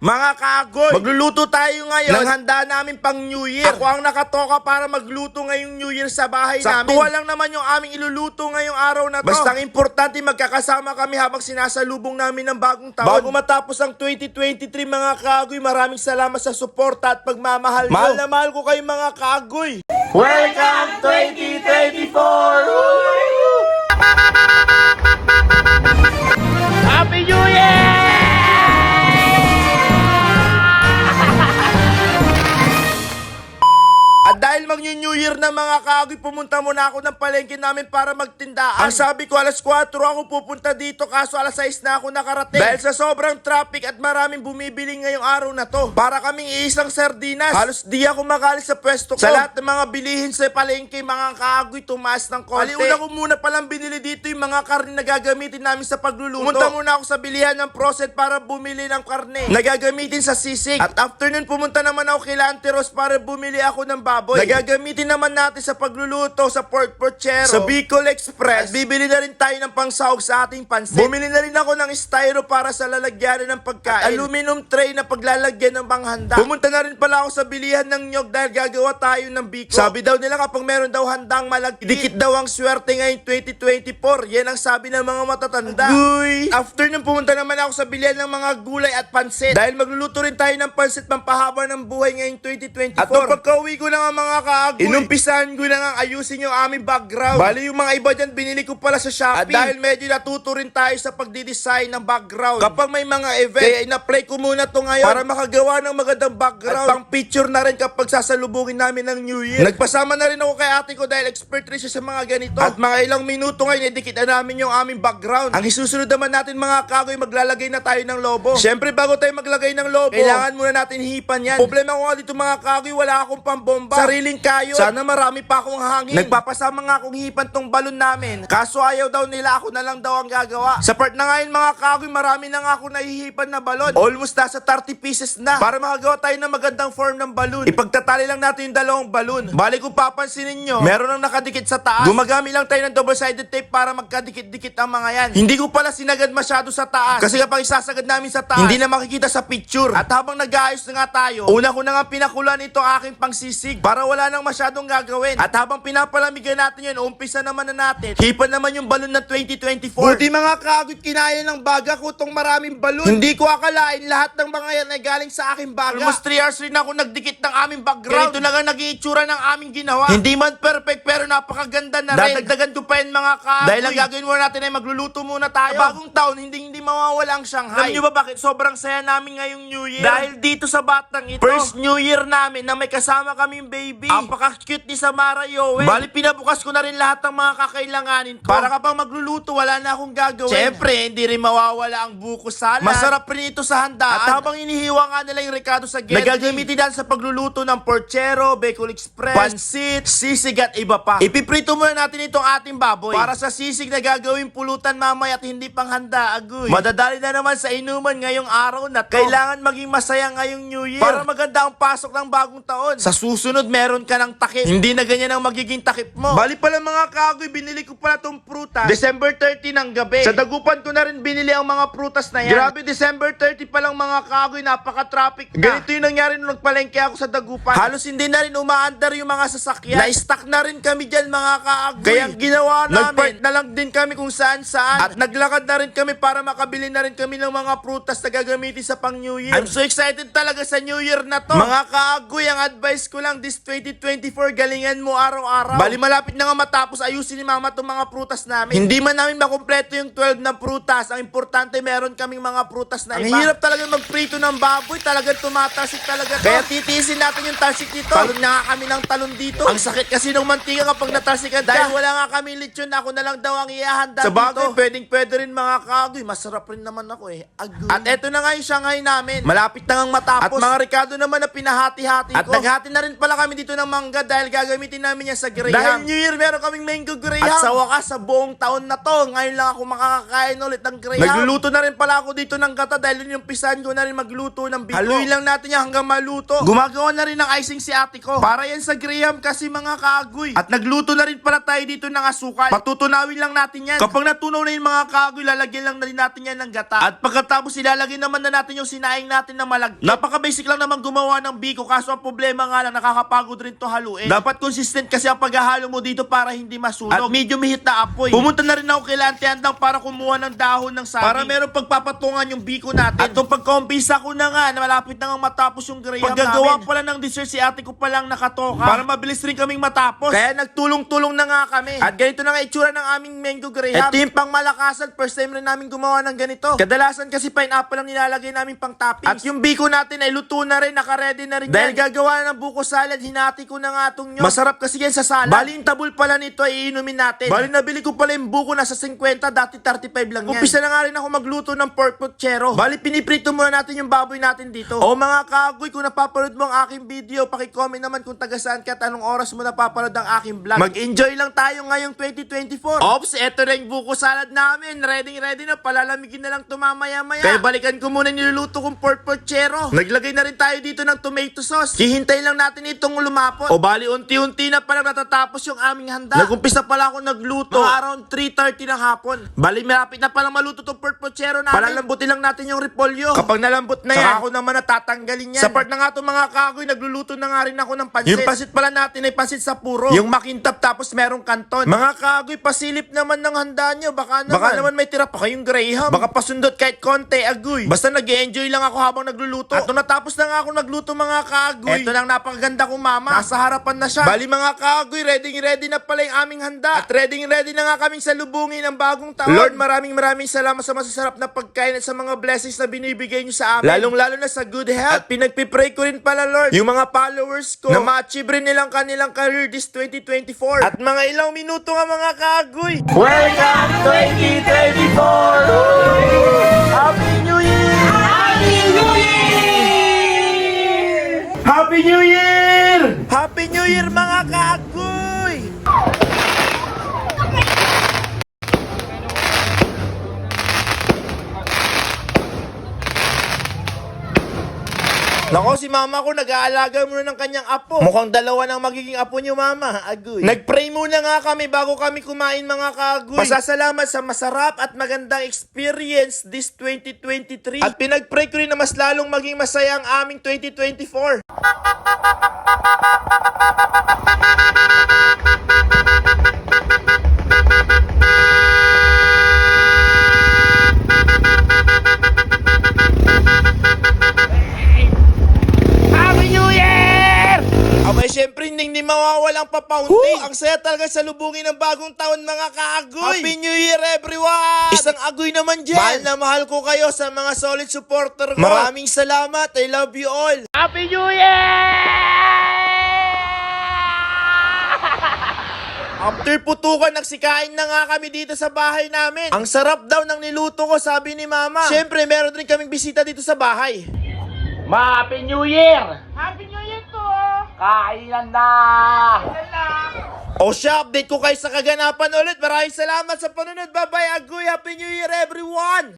Mga kagoy, magluluto tayo ngayon ng handa namin pang New Year. Ako ang nakatoka para magluto ngayong New Year sa bahay namin. Saktuwa lang naman yung aming iluluto ngayong araw na to. Basta ang importante magkakasama kami habang sinasalubong namin ng bagong taon. Bago matapos ang 2023 mga kagoy, maraming salamat sa suporta at pagmamahal nyo. Mahal na mahal ko kayo mga kagoy. Welcome 2024! At dahil mag-New Year na mga kagoy, pumunta muna ako ng palengke namin para magtindaan. Ang sabi ko, alas 4 ako pupunta dito, kaso alas 6 na ako nakarating. Dahil sa sobrang traffic at maraming bumibili ngayong araw na to. Para kaming iisang sardinas. Halos di ako makalis sa pwesto ko. Sa lahat ng mga bilihin sa palengke, mga kagoy, tumaas ng konti. Aliuna ko muna palang binili dito yung mga karne na gagamitin namin sa pagluluto. Pumunta muna ako sa bilihan ng Proset para bumili ng karne na gagamitin sa sisig. At after nun, pumunta naman ako kay Lanteros para bumili ako ng baboy. Na gagamitin naman natin sa pagluluto sa pork porchero. Sa Bicol Express. At bibili na rin tayo ng pangsahog sa ating pansit. Bumili na rin ako ng styro para sa lalagyanan ng pagkain. At aluminum tray na paglalagyan ng panghanda. Pumunta na rin pala ako sa bilihan ng nyog dahil gagawa tayo ng biko. Sabi daw nila kapag meron daw handang malagkit, dikit daw ang swerte ngayong 2024. Yan ang sabi ng mga matatanda. Uy! After nung pumunta naman ako sa bilihan ng mga gulay at pansit. Dahil magluluto rin tayo ng pansit pampahaba ng buhay ngayong 2024. At nung pagka-uwi ko na nga mga kaagoy, inumpisahan ko na nga ayusin yung aming background. Bali yung mga iba dyan, binili ko pala sa Shopee. At dahil medyo natuto rin tayo sa pagdidesign ng background. Kapag may mga event, kaya ina-play ko muna to ngayon para makagawa ng magandang background. At pang picture na rin kapag sasalubungin namin ng New Year. Nagpasama na rin ako kay ate ko dahil expert rin siya sa mga ganito. At mga ilang minuto ngayon, idikit na namin yung aming background. Ang isusunod naman natin mga kagoy, maglalagay na tayo ng lobo. Siyempre, bago tayo maglagay ng lobo, kailangan muna natin hipan yan. Problema ko nga dito mga kagoy, wala akong pambomba. Sariling kayo. Sana marami pa akong hangin. Nagpapasama nga akong hipan tong balon namin. Kaso ayaw daw nila, ako na lang daw ang gagawa. Sa part na ngayon mga kagoy, marami na nga ako nahihipan na balon. Almost nasa 30 pieces na. Para makagawa tayo ng magandang form ng balon. Ipagtatali lang natin yung dalawang balon. Bali kung papansinin nyo, meron ang nakadikit sa taas. Gumagamit lang tayo ng double-sided tape para magkadikit-dikit ang mga yan. Hindi ko pala sinagad masyado sa taas. Kasi kapag isasagad namin sa taas, hindi na makikita sa picture. At habang nag-aayos na nga tayo, una ko na nga pinakulan ito aking pangsisig para wala nang masyadong gagawin. At habang pinapalamigan natin yun, umpisa naman na natin. Hipan naman yung balon ng 2024. Buti mga kagot kinaya ng baga ko tong maraming balon. Hindi ko akalain lahat ng mga yan ay galing sa aking baga. Almost 3 hours rin ako nagdikit ng aming background. Ganito na nga nag-iitsura ng aming ginawa. Hindi man perfect pero napakaganda na rin. Dadagdagan ko pa yan mga kagoy. Dahil ang gagawin muna natin ay magluluto muna tayo. Sa bagong taon, hindi hindi mawawala ang Shanghai. Alam nyo ba bakit sobrang saya namin ngayong New Year? Dahil dito sa batang ito, first New Year namin na may kasama kaming baby. Apaka-cute ni Samara Yowen. Bali, pinabukas ko na rin lahat ng mga kakailanganin ko. Para kapag magluluto, wala na akong gagawin. Siyempre, hindi rin mawawala ang buko salad. Masarap rin ito sa handaan. At habang inihiwa nga nila yung Ricardo sa Getty, nagagamitin dahil sa pagluluto ng porchero, Bacol Express, pansit, sisig at iba pa. Ipiprito muna natin itong ating baboy. Para sa sisig na gagawin pulutan mamaya at hindi pang handa, agoy. Madadali na naman sa inuman ngayong araw na to. Kailangan maging masaya ngayong New Year. Para maganda ang pasok ng bagong taon. Sa susunod, meron ka ng takip. Hindi na ganyan ang magiging takip mo. Bali pala mga kagoy, binili ko pala tong prutas. December 30 ng gabi. Sa dagupan ko na rin binili ang mga prutas na yan. Grabe, December 30 pa lang mga kagoy, napaka-traffic na. Ganito yung nangyari nung nagpalengke ako sa dagupan. Halos hindi na rin umaandar yung mga sasakyan. Na-stuck na rin kami dyan mga kagoy. Kaya ginawa namin, nagpark na lang din kami kung saan saan. At naglakad na rin kami para makabili na rin kami ng mga prutas na gagamitin sa pang New Year. I'm so excited talaga sa New Year na to. Mga kaagoy, ang advice ko lang this 2024, galingan mo araw-araw. Bali malapit na nga matapos, ayusin ni mama itong mga prutas namin. Hindi man namin makumpleto yung 12 na prutas. Ang importante, meron kaming mga prutas na iba. Ang hirap talaga magprito ng baboy. Talagang tumatasik talaga to. Kaya titiisin natin yung tasik nito. Talon na nga kami ng talon dito. Ang sakit kasi ng mantika kapag natasikan ka. Dahil wala nga kami lechon, ako na lang daw ang iahanda Sa bagay, pwedeng pwede rin mga kagoy. Masarap rin naman ako eh. Agoy. At eto na nga yung Shanghai namin. Malapit na ngang matapos. At mga Ricardo naman na pinahati-hati ko. At naghati na rin pala kami dito ng mangga dahil gagamitin namin yan sa Graham. Dahil New Year, meron kaming mango Graham. At sa wakas, sa buong taon na to, ngayon lang ako makakakain ulit ng Graham. Nagluluto na rin pala ako dito ng gata dahil yun yung pisan ko na rin magluto ng biko. Haluin lang natin yan hanggang maluto. Gumagawa na rin ng icing si ate ko. Para yan sa Graham kasi mga kaagoy. At nagluto na rin pala tayo dito ng asukal. Patutunawin lang natin yan. Kapag natunaw na yung mga kaagoy, lalagyan lang na rin natin yan ng gata. At pagkatapos ilalagay naman na natin yung sinaing natin na malagkit. Napaka-basic lang naman gumawa ng biko kaso ang problema nga lang nakakapagod rin to haluin. Dapat consistent kasi ang paghahalo mo dito para hindi masunog. At medyo mihit na apoy. Pumunta na rin ako kay Lante Andang para kumuha ng dahon ng saging. Para meron pagpapatungan yung biko natin. At nung pagkompisa ko na nga na malapit na nga matapos yung graham Paggagawa namin. pala ng dessert si ate ko palang nakatoka. Para mabilis rin kaming matapos. Kaya nagtulong-tulong na nga kami. At ganito na nga itsura ng aming mango graham. Ito yung pang malakasan. First time rin namin gumawa ng ganito. Kadalasan kasi pineapple ang nilalagay namin pang toppings. At yung biko natin ay luto na rin, naka-ready na rin Dahil gagawa na ng buko salad, hinati ko na nga itong nyo. Masarap kasi yan sa salad. Bali yung tabul pala nito ay iinumin natin. Bali nabili ko pala yung buko nasa 50, dati 35 lang yan. Umpisa na nga rin ako magluto ng pork puchero. Bali piniprito muna natin yung baboy natin dito. O mga kagoy, kung napapanood mo ang aking video, pakicomment naman kung taga saan ka at anong oras mo napapanood ang aking vlog. Mag-enjoy lang tayo ngayong 2024. Ops, eto na yung buko salad namin. Ready ready na, palalamigin na lang tumamaya maya. Kaya balikan ko muna yung niluluto kong pork puchero. Naglagay na rin tayo dito ng tomato sauce. Hihintay lang natin itong lumapot. O bali, unti-unti na pala natatapos yung aming handa. Nagumpisa pala ako nagluto. Mga around 3.30 ng hapon. Bali, malapit na palang maluto tong pork puchero namin. Palalambutin lang natin yung repolyo. Kapag nalambot na yan, saka ako naman natatanggalin yan. Sa part na nga itong mga kagoy, nagluluto na nga rin ako ng pansit. Yung pansit pala natin ay pansit sa puro. Yung makintab tapos merong kanton. Mga kagoy, pasilip naman ng handa nyo. Baka naman, baka naman may tira pa kayong graham. Baka pasundot kahit konti, agoy. Basta nag enjoy lang ako habang nagluluto. At nung natapos na nga ako nagluto mga kagoy, eto lang napakaganda kong mama. Nasa harapan na siya. Bali mga kagoy, ready ready na pala yung aming handa. At ready ready na nga kaming salubungin ng bagong taon. Lord, maraming maraming salamat sa masasarap na pagkain at sa mga blessings na binibigay niyo sa amin. Lalong lalo na sa good health. At pinagpipray ko rin pala Lord, yung mga followers ko na ma-achieve rin nilang kanilang career this 2024. At mga ilang minuto nga mga kagoy. Welcome 2024! Happy New Year! Happy New Year! Happy New Year! Happy New Year mga kagoy! Nako, si mama ko nag-aalaga muna ng kanyang apo. Mukhang dalawa ng magiging apo niyo, mama. Agoy. Nag-pray muna nga kami bago kami kumain, mga kagoy. Pasasalamat sa masarap at magandang experience this 2023. At pinag-pray ko rin na mas lalong maging masaya ang aming 2024. Happy New Year! Abay, syempre, hindi, mawawalang papaunti. Ang saya talaga sa lubungin ng bagong taon, mga kaagoy. Happy New Year, everyone! Isang agoy naman dyan. Mahal na mahal ko kayo sa mga solid supporter ko. Maraming salamat. I love you all. Happy New Year! After putukan, nagsikain na nga kami dito sa bahay namin. Ang sarap daw ng niluto ko, sabi ni Mama. Syempre, meron rin kaming bisita dito sa bahay. Ma, Happy New Year! Happy New Year to! Kainan na! O siya, update ko kayo sa kaganapan ulit. Maraming salamat sa panunod. Bye-bye, Agoy. Happy New Year, everyone!